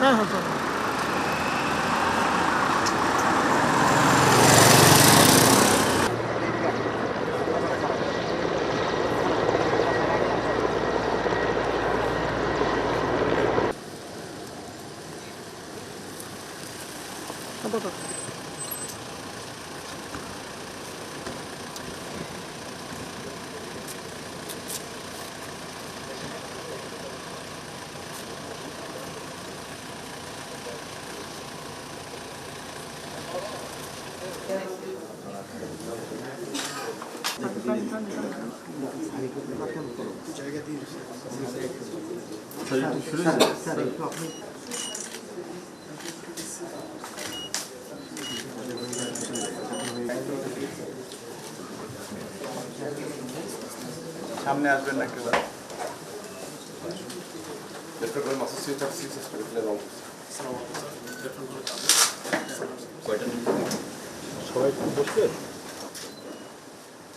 なるほど。работать. সামনে আসবেন না কেবল সবাই খুব বসবে?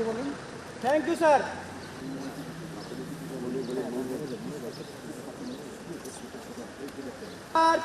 ওরা থ্যাংক ইউ স্যার আর